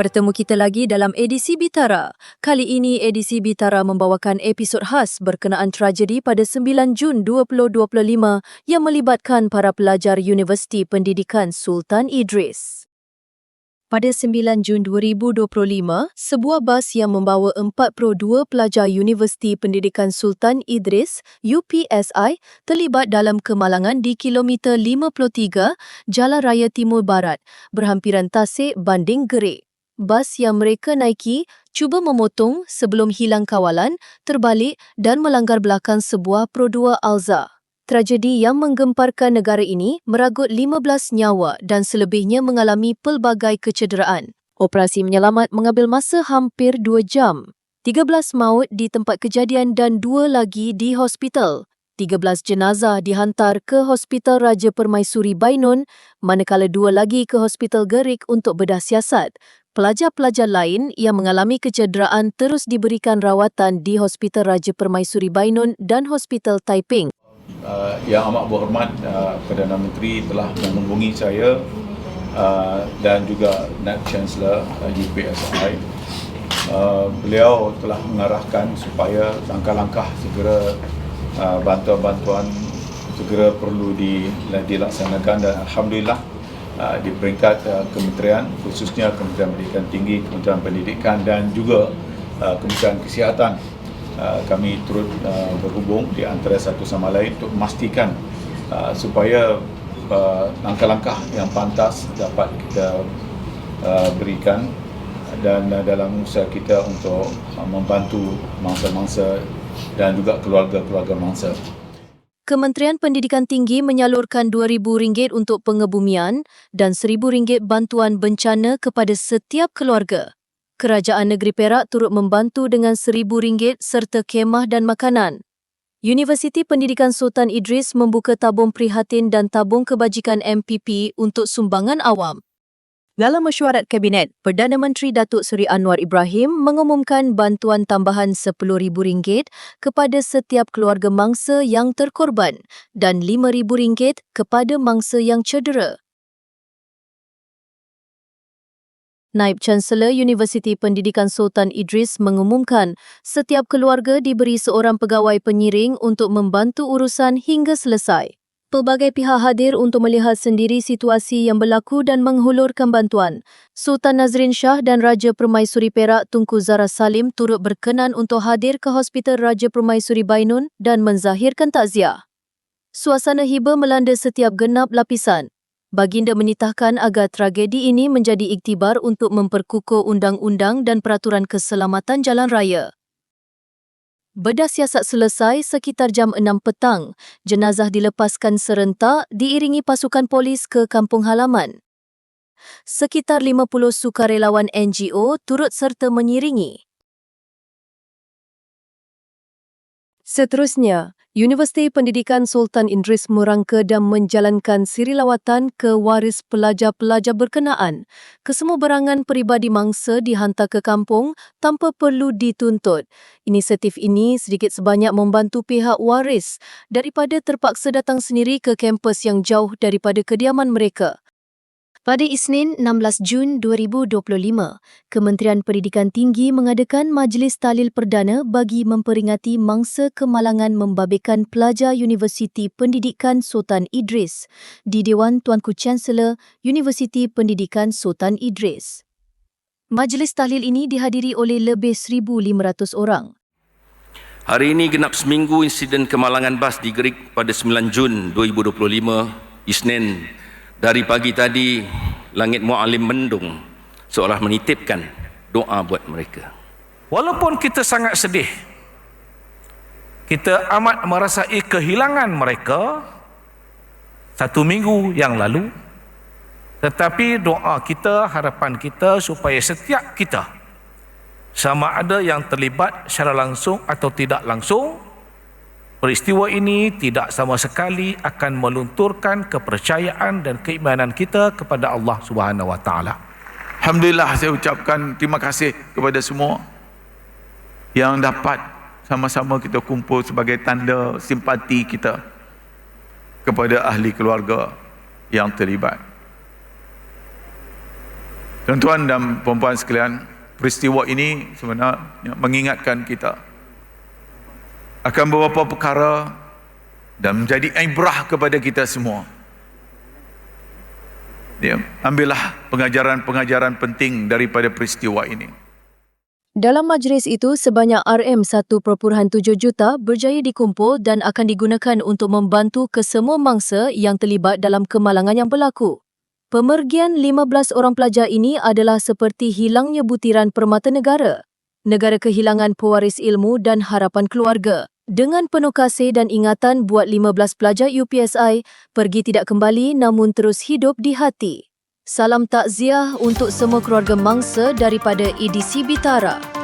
Bertemu kita lagi dalam edisi Bitara. Kali ini edisi Bitara membawakan episod khas berkenaan tragedi pada 9 Jun 2025 yang melibatkan para pelajar Universiti Pendidikan Sultan Idris. Pada 9 Jun 2025, sebuah bas yang membawa 42 pelajar Universiti Pendidikan Sultan Idris, UPSI, terlibat dalam kemalangan di kilometer 53 Jalan Raya Timur Barat, berhampiran Tasik banding Gerik. Bas yang mereka naiki cuba memotong sebelum hilang kawalan, terbalik dan melanggar belakang sebuah Pro 2 Alza. Tragedi yang menggemparkan negara ini meragut 15 nyawa dan selebihnya mengalami pelbagai kecederaan. Operasi menyelamat mengambil masa hampir 2 jam. 13 maut di tempat kejadian dan dua lagi di hospital. 13 jenazah dihantar ke Hospital Raja Permaisuri Bainun, manakala dua lagi ke Hospital Gerik untuk bedah siasat. Pelajar-pelajar lain yang mengalami kecederaan terus diberikan rawatan di Hospital Raja Permaisuri Bainun dan Hospital Taiping. uh, Yang Amat Berhormat uh, Perdana Menteri telah menghubungi saya uh, dan juga Naib Chancellor uh, UPSI. Uh, beliau telah mengarahkan supaya langkah-langkah segera uh, bantuan-bantuan segera perlu di, dilaksanakan dan Alhamdulillah uh, di peringkat uh, kementerian khususnya Kementerian Pendidikan Tinggi, Kementerian Pendidikan dan juga uh, Kementerian Kesihatan kami turut berhubung di antara satu sama lain untuk memastikan supaya langkah-langkah yang pantas dapat kita berikan dan dalam usaha kita untuk membantu mangsa-mangsa dan juga keluarga-keluarga mangsa. Kementerian Pendidikan Tinggi menyalurkan RM2,000 untuk pengebumian dan RM1,000 bantuan bencana kepada setiap keluarga. Kerajaan Negeri Perak turut membantu dengan RM1,000 serta kemah dan makanan. Universiti Pendidikan Sultan Idris membuka tabung prihatin dan tabung kebajikan MPP untuk sumbangan awam. Dalam mesyuarat Kabinet, Perdana Menteri Datuk Seri Anwar Ibrahim mengumumkan bantuan tambahan RM10,000 kepada setiap keluarga mangsa yang terkorban dan RM5,000 kepada mangsa yang cedera. Naib Chancellor Universiti Pendidikan Sultan Idris mengumumkan setiap keluarga diberi seorang pegawai penyiring untuk membantu urusan hingga selesai. Pelbagai pihak hadir untuk melihat sendiri situasi yang berlaku dan menghulurkan bantuan. Sultan Nazrin Shah dan Raja Permaisuri Perak Tunku Zara Salim turut berkenan untuk hadir ke Hospital Raja Permaisuri Bainun dan menzahirkan takziah. Suasana hiba melanda setiap genap lapisan. Baginda menitahkan agar tragedi ini menjadi iktibar untuk memperkukuh undang-undang dan peraturan keselamatan jalan raya. Bedah siasat selesai sekitar jam 6 petang. Jenazah dilepaskan serentak diiringi pasukan polis ke kampung halaman. Sekitar 50 sukarelawan NGO turut serta menyiringi. Seterusnya, Universiti Pendidikan Sultan Idris merangka dan menjalankan siri lawatan ke waris pelajar-pelajar berkenaan. Kesemua berangan peribadi mangsa dihantar ke kampung tanpa perlu dituntut. Inisiatif ini sedikit sebanyak membantu pihak waris daripada terpaksa datang sendiri ke kampus yang jauh daripada kediaman mereka. Pada Isnin 16 Jun 2025, Kementerian Pendidikan Tinggi mengadakan Majlis Tahlil Perdana bagi memperingati mangsa kemalangan membabitkan pelajar Universiti Pendidikan Sultan Idris di Dewan Tuanku Chancellor Universiti Pendidikan Sultan Idris. Majlis tahlil ini dihadiri oleh lebih 1,500 orang. Hari ini genap seminggu insiden kemalangan bas di Gerik pada 9 Jun 2025, Isnin dari pagi tadi, langit mu'alim mendung seolah menitipkan doa buat mereka. Walaupun kita sangat sedih, kita amat merasai kehilangan mereka satu minggu yang lalu, tetapi doa kita, harapan kita supaya setiap kita sama ada yang terlibat secara langsung atau tidak langsung Peristiwa ini tidak sama sekali akan melunturkan kepercayaan dan keimanan kita kepada Allah Subhanahu wa taala. Alhamdulillah saya ucapkan terima kasih kepada semua yang dapat sama-sama kita kumpul sebagai tanda simpati kita kepada ahli keluarga yang terlibat. Tuan-tuan dan puan-puan sekalian, peristiwa ini sebenarnya mengingatkan kita akan beberapa perkara dan menjadi ibrah kepada kita semua. Ya, ambillah pengajaran-pengajaran penting daripada peristiwa ini. Dalam majlis itu, sebanyak RM1.7 juta berjaya dikumpul dan akan digunakan untuk membantu kesemua mangsa yang terlibat dalam kemalangan yang berlaku. Pemergian 15 orang pelajar ini adalah seperti hilangnya butiran permata negara. Negara kehilangan pewaris ilmu dan harapan keluarga. Dengan penuh kasih dan ingatan buat 15 pelajar UPSI pergi tidak kembali namun terus hidup di hati. Salam takziah untuk semua keluarga mangsa daripada EDC Bitara.